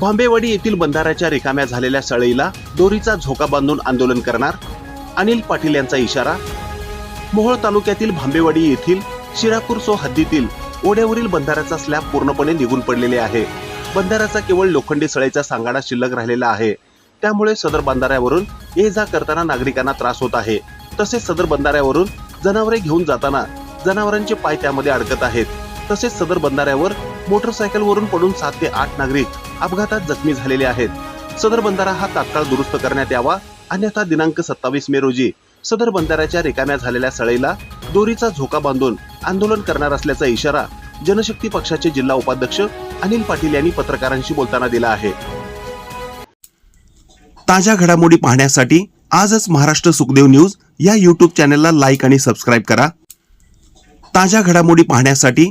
भांबेवाडी येथील बंधाऱ्याच्या रिकाम्या झालेल्या सळईला दोरीचा झोका बांधून आंदोलन करणार अनिल पाटील यांचा इशारा. मोहोळ तालुक्यातील भांबेवाडी येथील शिरापूरसो हद्दीतील ओढ्यावरील बंधाऱ्याचा स्लॅब पूर्णपणे निघून पडलेले आहे. बंधाऱ्याचा केवळ लोखंडी सळईचा सांगाडा शिल्लक राहिलेला आहे. त्यामुळे सदर बंधाऱ्यावरून ये जा करताना नागरिकांना त्रास होत आहे. तसेच सदर बंधाऱ्यावरून जनावरे घेऊन जाताना जनावरांचे पाय त्यामध्ये अडकत आहेत. तसेच सदर बंधाऱ्यावर मोटरसायकलवरून पडून सात ते आठ नागरिक अपघातात जखमी झालेले आहेत. सदर बंधारा हा तात्काळ दुरुस्त करण्यात यावा अन्यथा दिनांक सत्तावीस मे रोजी सदर बंधाऱ्याच्या रिकाम्या झालेल्या सळईला दोरीचा झोका बांधून आंदोलन करणार असल्याचा इशारा जनशक्ती पक्षाचे जिल्हा उपाध्यक्ष अनिल पाटील यांनी पत्रकारांशी बोलताना दिला आहे. ताज्या घडामोडी पाहण्यासाठी आजच महाराष्ट्र सुखदेव न्यूज या यूट्यूब चॅनलला लाईक आणि सबस्क्राईब करा. ताज्या घडामोडी पाहण्यासाठी